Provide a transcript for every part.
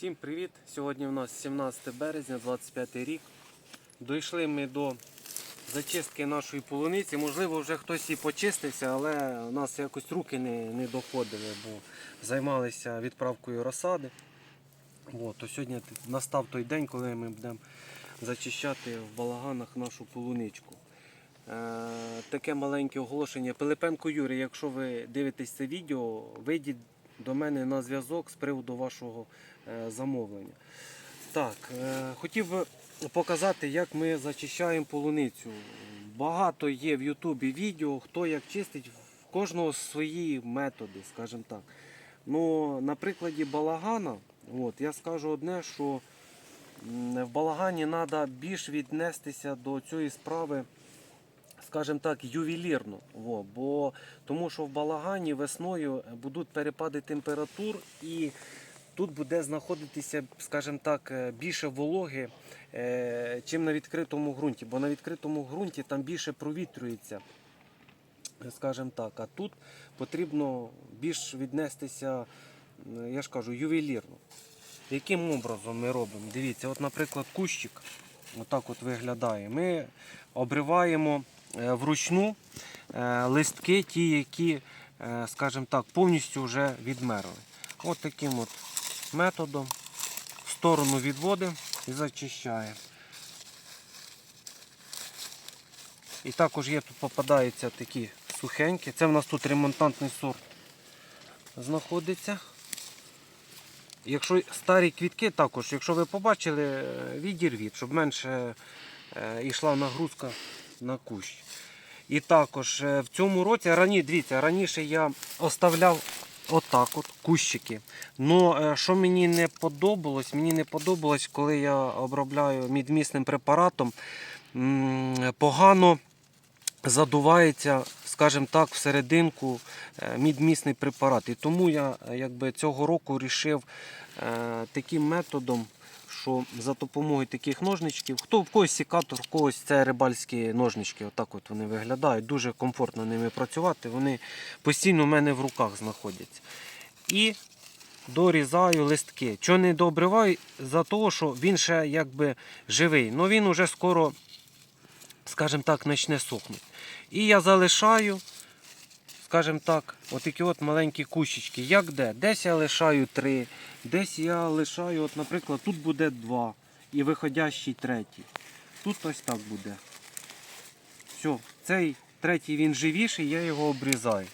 Всім привіт! Сьогодні у нас 17 березня, 25 рік. Дійшли ми до зачистки нашої полуниці. Можливо, вже хтось і почистився, але у нас якось руки не, не доходили, бо займалися відправкою розсади. От, то сьогодні настав той день, коли ми будемо зачищати в балаганах нашу полуничку. Е, таке маленьке оголошення. Пилипенко Юрій, якщо ви дивитесь це відео, вийдіть до мене на зв'язок з приводу вашого е, замовлення. Так, е, хотів би показати, як ми зачищаємо полуницю. Багато є в Ютубі відео, хто як чистить, в кожного свої методи, скажімо так. Ну, на прикладі балагана, от, я скажу одне, що в балагані треба більш віднестися до цієї справи, скажімо так, ювелірно. Во, бо, тому що в балагані весною будуть перепади температур і тут буде знаходитися, скажімо так, е, більше вологи, е, чим на відкритому ґрунті. Бо на відкритому ґрунті там більше провітрюється. Скажімо так, а тут потрібно більш віднестися, я ж кажу, ювелірно. Яким образом ми робимо? Дивіться, от, наприклад, кущик отак от виглядає. Ми обриваємо е, вручну е, листки, ті, які, е, скажімо так, повністю вже відмерли. От таким от методом в сторону відводимо і зачищаємо. І також є тут попадаються такі сухенькі. Це в нас тут ремонтантний сорт знаходиться. Якщо старі квітки також, якщо ви побачили, е, відірвіть, щоб менше е, йшла нагрузка на кущ. І також е, в цьому році, рані, дивіться, раніше я оставляв отак от кущики. Но що мені не подобалось, мені не подобалось, коли я обробляю мідмісним препаратом, погано задувається, скажімо так, всерединку е, мідмісний препарат. І тому я е, якби, цього року вирішив е, таким методом, що за допомогою таких ножничків, хто в когось сікатор, в когось це рибальські ножнички, отак от вони виглядають. Дуже комфортно ними працювати. Вони постійно в мене в руках знаходяться. І дорізаю листки. Чого не дообриваю? За того, що він ще якби живий. Ну він уже скоро, скажімо так, почне сохнути. І я залишаю, скажімо так, отакі от маленькі кущички. Як де? Десь я лишаю три, десь я лишаю, от, наприклад, тут буде два і виходящий третій. Тут ось так буде. Все, цей третій він живіший, я його обрізаю.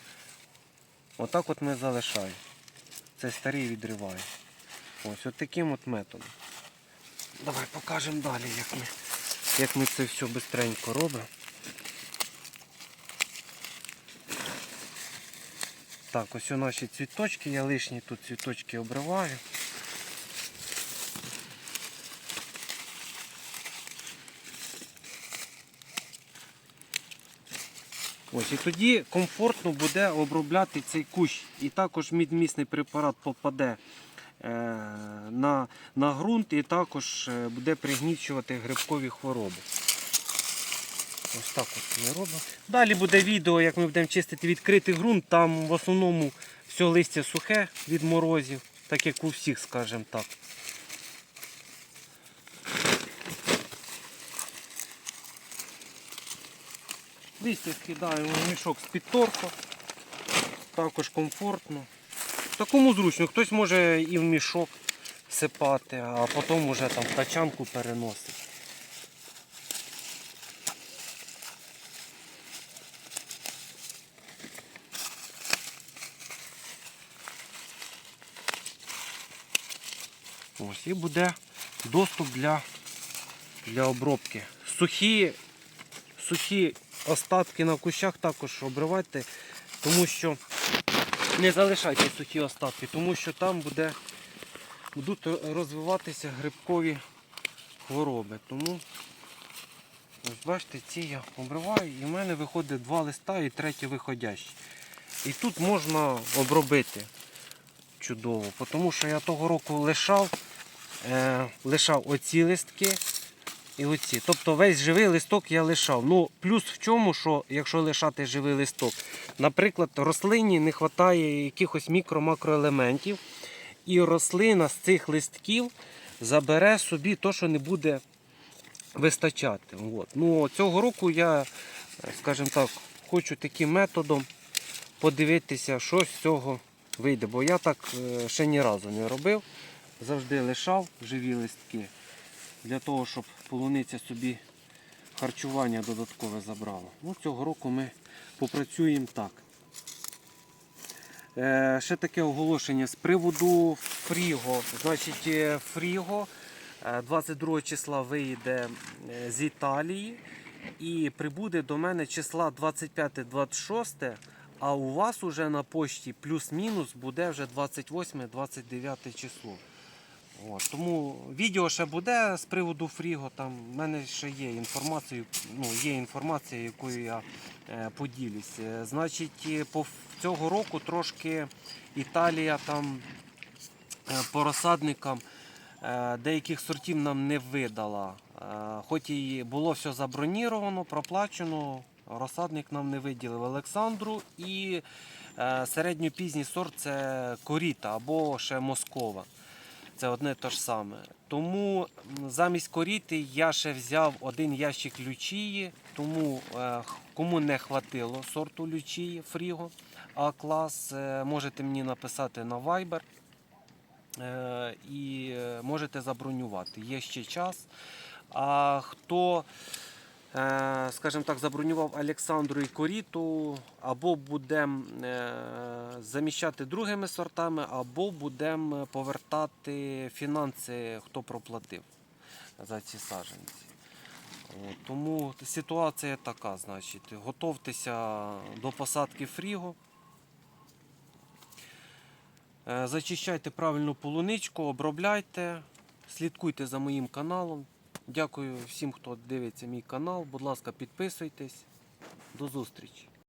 Отак от ми залишаємо. Це старий відриваю. Ось от таким от методом. Давай покажемо далі, як ми, як ми це все швидко робимо. Так, ось у наші цвіточки, я лишні тут цвіточки обриваю. Ось і тоді комфортно буде обробляти цей кущ. І також мідмісний препарат попаде е, на, на ґрунт і також е, буде пригнічувати грибкові хвороби. Ось так от ми робимо. Далі буде відео, як ми будемо чистити відкритий ґрунт. Там в основному все листя сухе від морозів, так як у всіх, скажімо так. Листя скидаємо в мішок з підторку. Також комфортно. Такому зручно, хтось може і в мішок сипати, а потім вже там в тачанку переносити. Ось і буде доступ для, для обробки. Сухі, сухі остатки на кущах також обривайте, тому що не залишайте сухі остатки, тому що там буде, будуть розвиватися грибкові хвороби. Тому ось бачите, ці я обриваю і в мене виходить два листа і третій виходящий. І тут можна обробити чудово, тому що я того року лишав, е, лишав оці листки і оці. Тобто весь живий листок я лишав. Ну, плюс в чому, що якщо лишати живий листок, наприклад, рослині не вистачає якихось мікро-макроелементів. і рослина з цих листків забере собі те, що не буде вистачати. От. Ну, цього року я, скажімо так, хочу таким методом подивитися, що з цього вийде. Бо я так е, ще ні разу не робив. Завжди лишав живі листки для того, щоб полуниця собі харчування додаткове забрала. Ну, цього року ми попрацюємо так. Е, ще таке оголошення з приводу Фріго. Значить, е, Фріго е, 22 числа вийде е, з Італії і прибуде до мене числа 25-26, а у вас уже на пошті плюс-мінус буде вже 28-29 число. От, тому відео ще буде з приводу Фріго. Там в мене ще є інформація, ну, є інформація, якою я е, поділюсь. Е, Значить, е, по цього року трошки Італія там е, по розсадникам е, деяких сортів нам не видала. Е, Хоч і було все заброніровано, проплачено, розсадник нам не виділив Олександру і е, середньопізній сорт це коріта або ще москова. Це одне те ж саме. Тому замість коріти я ще взяв один ящик лючії, тому е, кому не хватило сорту лючії Фріго А клас, е, можете мені написати на Viber і можете забронювати. Є ще час. А хто, скажімо так, забронював Олександру і Коріту, або будемо заміщати другими сортами, або будемо повертати фінанси, хто проплатив за ці саджанці. Тому ситуація така, значить, готовтеся до посадки фріго. Е, Зачищайте правильно полуничку, обробляйте, слідкуйте за моїм каналом. Дякую всім, хто дивиться мій канал. Будь ласка, підписуйтесь. До зустрічі!